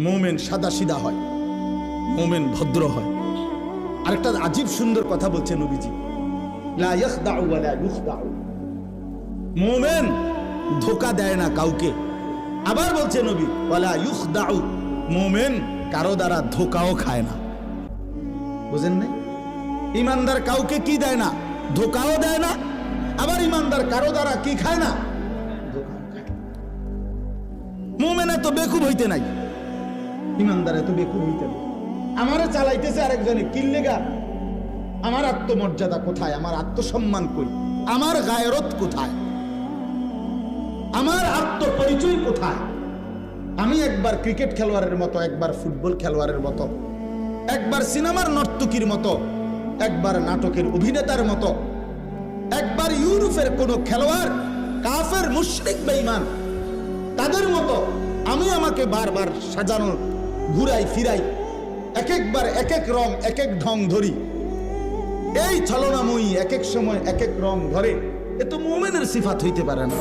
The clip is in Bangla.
মোমেন সাদা সিদা হয়, মোমেন ভদ্র হয়। আরেকটা আজীব সুন্দর কথা বলছে নবীজি। মোমেন ধোকা দেয় না কাউকে। আবার বলছে নবী ওয়ালা ইউখদাউ। মোমেন কারও দ্বারা ধোকাও খায় না। বুঝেন নাই? ইমানদার কাউকে কি দেয় না? ধোকাও দেয় না। আবার ইমানদার কারও দ্বারা কি না? খায় না। মোমেন এত বেকুব হইতে নাই। ইমানদার এত বেকুব হইতে নাই আমারে চালাইতেছে আরেকজনে কিল্লেগা আমার আত্মমর্যাদা কোথায়? আমার আত্মসম্মান কই? আমার গায়রত কোথায়? আমার আত্মপরিচয় কোথায়? আমি একবার ক্রিকেট খেলোয়াড়ের মতো, একবার ফুটবল খেলোয়াড়ের মতো, একবার সিনেমার নর্তকীর মতো, একবার নাটকের অভিনেতার মতো, একবার ইউরোপের কোন খেলোয়াড়, কাফের, মুশরিক, বেঈমান, তাদের মতো আমি আমাকে বারবার সাজানো ঘুরাই, ফিরাই। এক একবার এক এক রং এক এক ঢং ধরি। এই ছলনাময়ী এক এক সময় এক এক রং ধরে। এ তো মোমেনের সিফাত হইতে পারে না।